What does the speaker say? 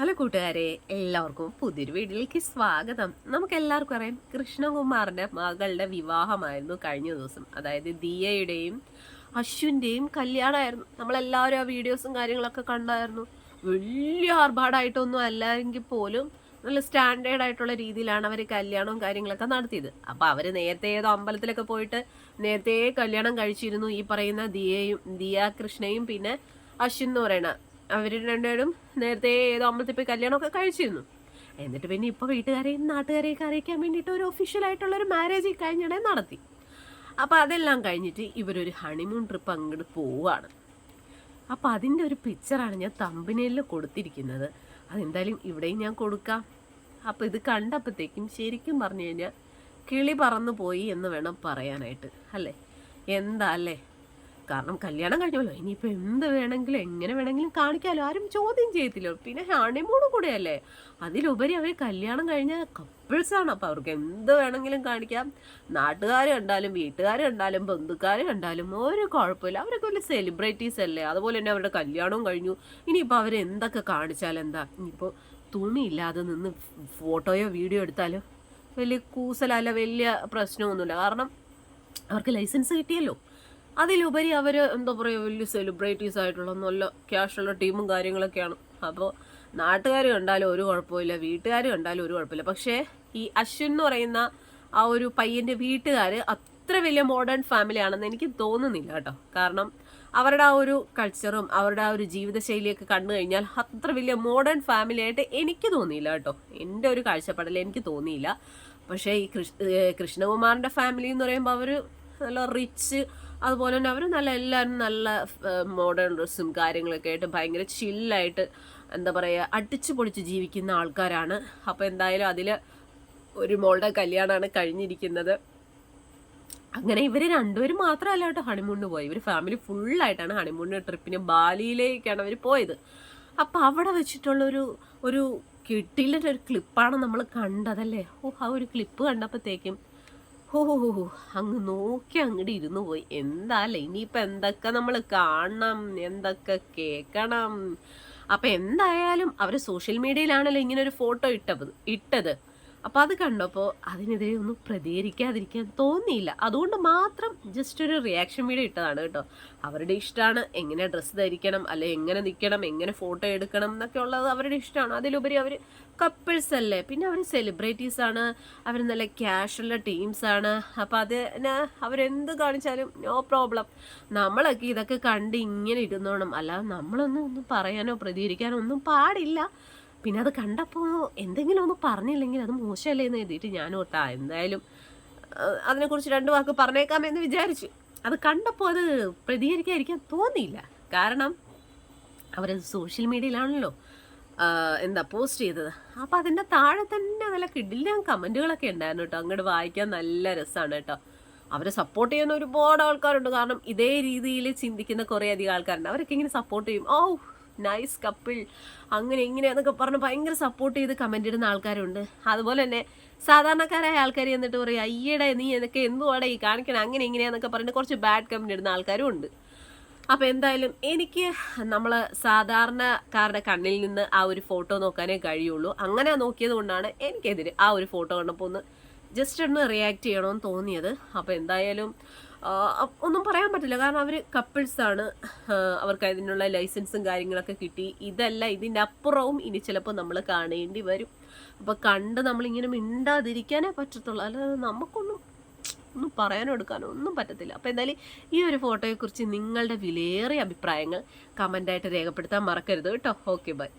Hello കൂട്ടുകാരെ എല്ലാവർക്കും പുതിയൊരു വീഡിയോയിലേക്ക് സ്വാഗതം. നമുക്ക് എല്ലാവർക്കും അറിയാം കൃഷ്ണകുമാറിന്റെ മകളുടെ വിവാഹമായിരുന്നു കഴിഞ്ഞ ദിവസം. അതായത് ദിയയുടെയും അശ്വിന്റെയും കല്യാണമായിരുന്നു. നമ്മളെല്ലാവരും ആ വീഡിയോസും കാര്യങ്ങളൊക്കെ കണ്ടായിരുന്നു. വലിയ ആർഭാടായിട്ടൊന്നും അല്ലെങ്കിൽ പോലും നല്ല സ്റ്റാൻഡേർഡ് ആയിട്ടുള്ള രീതിയിലാണ് അവർ കല്യാണവും കാര്യങ്ങളൊക്കെ നടത്തിയത്. അപ്പോൾ അവർ നേരത്തെ ഏതോ അമ്പലത്തിലൊക്കെ പോയിട്ട് നേരത്തെ കല്യാണം കഴിച്ചിരുന്നു ഈ പറയുന്ന ദിയയും ദിയ കൃഷ്ണയും പിന്നെ അശ്വിൻ എന്ന് പറയുന്ന അവർ രണ്ടുപേരും നേരത്തെ ഏതോ അമ്പലത്തിൽ പോയി കല്യാണമൊക്കെ കഴിച്ചിരുന്നു. എന്നിട്ട് പിന്നെ ഇപ്പോൾ വീട്ടുകാരെയും നാട്ടുകാരെയൊക്കെ അറിയിക്കാൻ വേണ്ടിയിട്ട് ഒരു ഒഫീഷ്യലായിട്ടുള്ളൊരു മാരേജ് കഴിഞ്ഞിടെ നടത്തി. അപ്പോൾ അതെല്ലാം കഴിഞ്ഞിട്ട് ഇവരൊരു ഹണിമൂൺ ട്രിപ്പ് അങ്ങോട്ട് പോവുകയാണ് അപ്പോൾ അതിന്റെ ഒരു പിക്ചറാണ് ഞാൻ തമ്പിനയിൽ കൊടുത്തിരിക്കുന്നത്. അതെന്തായാലും ഇവിടെയും ഞാൻ കൊടുക്കാം. അപ്പോൾ ഇത് കണ്ടപ്പോഴത്തേക്കും ശരിക്കും പറഞ്ഞു കഴിഞ്ഞാൽ കിളി പറന്നു പോയി എന്ന് വേണം പറയാനായിട്ട്. അല്ലേ? എന്താ അല്ലേ? കാരണം കല്യാണം കഴിഞ്ഞല്ലോ. ഇനിയിപ്പോൾ എന്ത് വേണമെങ്കിലും എങ്ങനെ വേണമെങ്കിലും കാണിക്കാമല്ലോ ആരും ചോദ്യം ചെയ്യത്തില്ലോ. പിന്നെ ഹണിമൂണും കൂടെയല്ലേ? അതിലുപരി അവർ കല്യാണം കഴിഞ്ഞ കപ്പിൾസാണ് അപ്പോൾ അവർക്ക് എന്ത് വേണമെങ്കിലും കാണിക്കാം. നാട്ടുകാർ കണ്ടാലും വീട്ടുകാർ കണ്ടാലും ബന്ധുക്കാർ കണ്ടാലും ഒരു കുഴപ്പമില്ല. അവരൊക്കെ വലിയ സെലിബ്രിറ്റീസ് അല്ലേ. അതുപോലെ തന്നെ അവരുടെ കല്യാണവും കഴിഞ്ഞു. ഇനിയിപ്പോൾ അവർ എന്തൊക്കെ കാണിച്ചാൽ എന്താ? ഇനിയിപ്പോൾ തുണിയില്ലാതെ നിന്ന് ഫോട്ടോയോ വീഡിയോ എടുത്താലോ? വലിയ കൂസലല്ല വലിയ പ്രശ്നമൊന്നുമില്ല. കാരണം അവർക്ക് ലൈസൻസ് കിട്ടിയല്ലോ. അതിലുപരി അവർ എന്താ പറയുക വലിയ സെലിബ്രിറ്റീസ് ആയിട്ടുള്ള നല്ല ക്യാഷുള്ള ടീമും കാര്യങ്ങളൊക്കെയാണ്. അപ്പോൾ നാട്ടുകാർ കണ്ടാലും ഒരു കുഴപ്പമില്ല വീട്ടുകാർ കണ്ടാലും ഒരു കുഴപ്പമില്ല. പക്ഷേ ഈ അശ്വിൻ എന്ന് പറയുന്ന ആ ഒരു പയ്യന്റെ വീട്ടുകാർ അത്ര വലിയ മോഡേൺ ഫാമിലി ആണെന്ന് എനിക്ക് തോന്നുന്നില്ല കേട്ടോ. കാരണം അവരുടെ ആ ഒരു കൾച്ചറും അവരുടെ ആ ഒരു ജീവിതശൈലിയൊക്കെ കണ്ടു കഴിഞ്ഞാൽ അത്ര വലിയ മോഡേൺ ഫാമിലി ആയിട്ട് എനിക്ക് തോന്നിയില്ല കേട്ടോ. എന്റെ ഒരു കാഴ്ചപ്പാടിൽ എനിക്ക് തോന്നിയില്ല. പക്ഷേ ഈ കൃഷ്ണ കൃഷ്ണകുമാറിന്റെ ഫാമിലി എന്ന് പറയുമ്പോൾ അവർ നല്ല റിച്ച് അതുപോലെ തന്നെ അവർ നല്ല എല്ലാവരും നല്ല മോഡേൺ ഡ്രസ്സും കാര്യങ്ങളൊക്കെ ആയിട്ട് ഭയങ്കര ചില്ലായിട്ട് എന്താ പറയുക അടിച്ചു പൊളിച്ച് ജീവിക്കുന്ന ആൾക്കാരാണ്. അപ്പോൾ എന്തായാലും അതിൽ ഒരു മോളുടെ കല്യാണമാണ് കഴിഞ്ഞിരിക്കുന്നത്. അങ്ങനെ ഇവർ രണ്ടുപേരും മാത്രമല്ല കേട്ടോ ഹണിമൂണിന് പോയി ഇവർ ഫാമിലി ഫുള്ളായിട്ടാണ് ഹണിമൂണിന് ട്രിപ്പിന് ബാലിയിലേക്കാണ് അവർ പോയത്. അപ്പോൾ അവിടെ വെച്ചിട്ടുള്ളൊരു ഒരു കിട്ടിയിലൊരു ക്ലിപ്പാണ് നമ്മൾ കണ്ടതല്ലേ? ഓ ആ ഒരു ക്ലിപ്പ് കണ്ടപ്പോഴത്തേക്കും ഹോ അങ്ങ് നോക്കി അങ്ങോട്ട് ഇരുന്നു പോയി. എന്താല്ലേ? ഇനിയിപ്പോൾ എന്തൊക്കെ നമ്മൾ കാണണം? എന്തൊക്കെ കേൾക്കണം അപ്പം എന്തായാലും അവർ സോഷ്യൽ മീഡിയയിലാണല്ലോ ഇങ്ങനെ ഒരു ഫോട്ടോ ഇട്ടത് ഇട്ടത്. അപ്പോൾ അത് കണ്ടപ്പോൾ അതിനെതിരെ ഒന്നും പ്രതികരിക്കാതിരിക്കാൻ തോന്നിയില്ല. അതുകൊണ്ട് മാത്രം ജസ്റ്റ് ഒരു റിയാക്ഷൻ വീഡിയോ ഇട്ടതാണ് കേട്ടോ. അവരുടെ ഇഷ്ടമാണ് എങ്ങനെ ഡ്രസ്സ് ധരിക്കണം അല്ലെ എങ്ങനെ നിൽക്കണം എങ്ങനെ ഫോട്ടോ എടുക്കണം എന്നൊക്കെ ഉള്ളത് അവരുടെ ഇഷ്ടമാണ് അതിലുപരി അവർ കപ്പിൾസ് അല്ലേ? പിന്നെ അവർ സെലിബ്രിറ്റീസ് ആണ്. അവർ നല്ല ക്യാഷുള്ള ടീംസ് ആണ്. അപ്പോൾ അതിന് അവരെന്ത് കാണിച്ചാലും നോ പ്രോബ്ലം നമ്മളൊക്കെ ഇതൊക്കെ കണ്ട് ഇങ്ങനെ ഇരുന്നോണം. അല്ലാതെ നമ്മളൊന്നും ഒന്നും പറയാനോ പ്രതികരിക്കാനോ ഒന്നും പാടില്ല. പിന്നെ അത് കണ്ടപ്പോൾ എന്തെങ്കിലും ഒന്ന് പറഞ്ഞില്ലെങ്കിൽ അത് മോശമല്ലേ എന്ന് എഴുതിയിട്ട് ഞാൻ ഓട്ടാ എന്തായാലും അതിനെക്കുറിച്ച് രണ്ട് വാക്ക് പറഞ്ഞേക്കാമെന്ന് വിചാരിച്ചു. അത് കണ്ടപ്പോൾ അത് പ്രതികരിക്കാതിരിക്കാൻ തോന്നിയില്ല. കാരണം അവരത് സോഷ്യൽ മീഡിയയിലാണല്ലോ എന്താ പോസ്റ്റ് ചെയ്തത്. അപ്പം അതിന്റെ താഴെ തന്നെ നല്ല കിടിലാൻ കമന്റുകളൊക്കെ ഉണ്ടായിരുന്നു കേട്ടോ. അങ്ങോട്ട് വായിക്കാൻ നല്ല രസമാണ് കേട്ടോ. അവരെ സപ്പോർട്ട് ചെയ്യുന്ന ഒരുപാട് ആൾക്കാരുണ്ട്. കാരണം ഇതേ രീതിയിൽ ചിന്തിക്കുന്ന കുറേ അധികം ആൾക്കാരുണ്ട്. അവരൊക്കെ ഇങ്ങനെ സപ്പോർട്ട് ചെയ്യും. ഓ നൈസ് കപ്പിൾ അങ്ങനെ ഇങ്ങനെ എന്നൊക്കെ പറഞ്ഞ് ഭയങ്കര സപ്പോർട്ട് ചെയ്ത് കമന്റ് ഇടുന്ന ആൾക്കാരുണ്ട്. അതുപോലെ തന്നെ സാധാരണക്കാരായ ആൾക്കാർ എന്നിട്ട് പറയും അയ്യടെ നീ എന്നൊക്കെ എന്തുവാടെ ഈ കാണിക്കണം? അങ്ങനെ ഇങ്ങനെയാന്നൊക്കെ പറഞ്ഞിട്ട് കുറച്ച് ബാഡ് കമന്റ് ഇടുന്ന ആൾക്കാരും ഉണ്ട്. അപ്പോൾ എന്തായാലും എനിക്ക് നമ്മൾ സാധാരണക്കാരുടെ കണ്ണിൽ നിന്ന് ആ ഒരു ഫോട്ടോ നോക്കാനേ കഴിയുള്ളൂ. അങ്ങനെ നോക്കിയത് കൊണ്ടാണ് എനിക്കെതിരെ ആ ഒരു ഫോട്ടോ കണ്ടപ്പോൾ ഒന്ന് ജസ്റ്റ് ഒന്ന് റിയാക്ട് ചെയ്യണമെന്ന് തോന്നിയത്. അപ്പോൾ എന്തായാലും ഒന്നും പറയാൻ പറ്റില്ല. കാരണം അവർ കപ്പിൾസാണ് അവർക്ക് അതിനുള്ള ലൈസൻസും കാര്യങ്ങളൊക്കെ കിട്ടി. ഇതല്ല ഇതിന്റെ അപ്പുറവും ഇനി ചിലപ്പോൾ നമ്മൾ കാണേണ്ടി വരും. അപ്പോൾ കണ്ട് നമ്മളിങ്ങനെ മിണ്ടാതിരിക്കാനേ പറ്റത്തുള്ളൂ. അല്ലാതെ നമുക്കൊന്നും ഒന്നും പറയാനോ എടുക്കാനോ ഒന്നും പറ്റത്തില്ല. അപ്പോൾ എന്തായാലും ഈ ഒരു ഫോട്ടോയെക്കുറിച്ച് നിങ്ങളുടെ വിലയേറിയ അഭിപ്രായങ്ങൾ കമന്റായിട്ട് രേഖപ്പെടുത്താൻ മറക്കരുത് കേട്ടോ. Okay bye